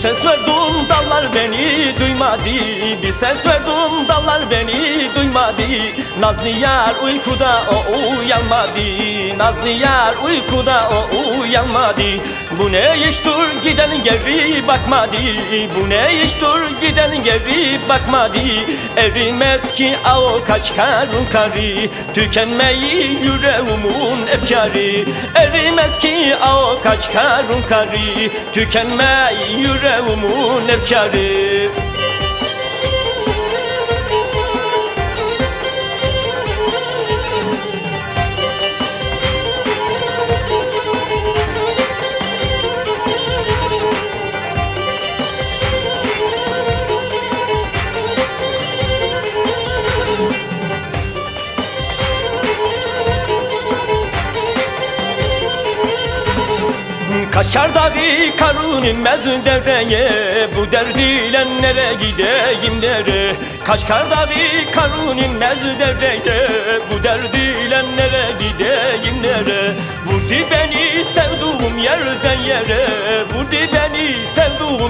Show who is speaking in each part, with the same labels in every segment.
Speaker 1: 闪烁不。Duymadı. Bir ses verdim dallar beni duymadı. Nazlı yar uykuda o uyanmadı. Nazlı yar uykuda o uyanmadı. Bu ne iştir giden geri bakmadı. Bu ne iştir giden geri bakmadı. Erimez ki o kaç karun karı. Tükenmeyi yüreğimin efkarı. Erimez ki o kaç karun karı. Tükenmeyi yüreğimin efkarı Kaçar dağı karun inmez dereye Bu derdiyle nere gideyim nere Kaçar dağı karun inmez dereye Bu derdiyle nere gideyim nere Vurdu beni sevduğum yerden yere Vurdu beni sevduğum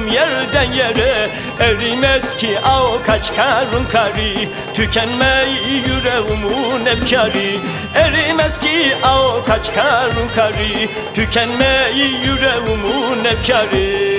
Speaker 1: yerden yere Erimez ki o kaç karun kari. Tükenmeyi yüreğimin efkarı Erimez ki o kaç karun kari. Tükenmeyi yüreğimin efkarı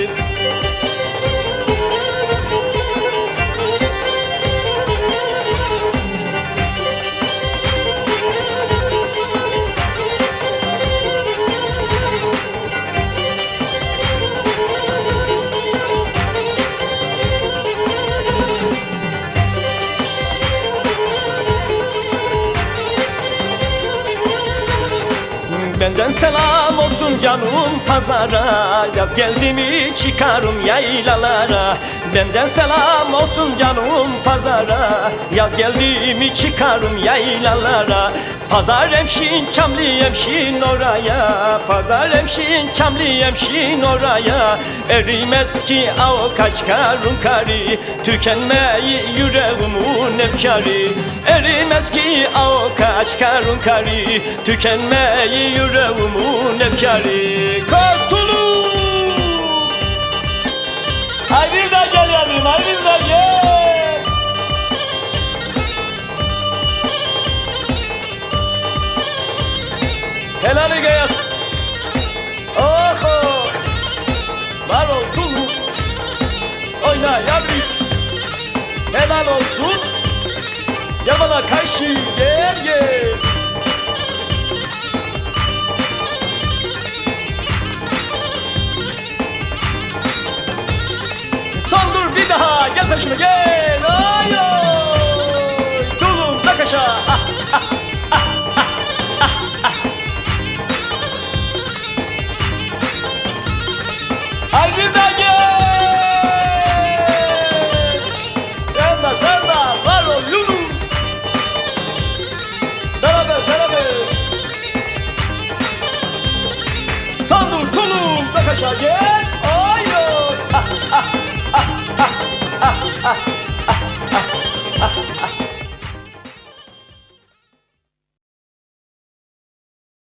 Speaker 1: Benden selam olsun canım pazara. Yaz geldi mi çıkarım yaylalara. Benden selam olsun canım pazara. Yaz geldi mi çıkarım yaylalara Pazar emşin çamlı emşin oraya. Pazar emşin çamlı emşin oraya. Erimez ki o kaç karun kari. Tükenmeyi yüreğimin efkarı. Erimez ki o kaç karun kari. Tükenmeyi yüreğimin efkarı Helal gayas Oh oh Var ol Tulu Oyna yavrum Helal olsun. Bana karşı gel Son dur bir daha. Gel peşime gel I did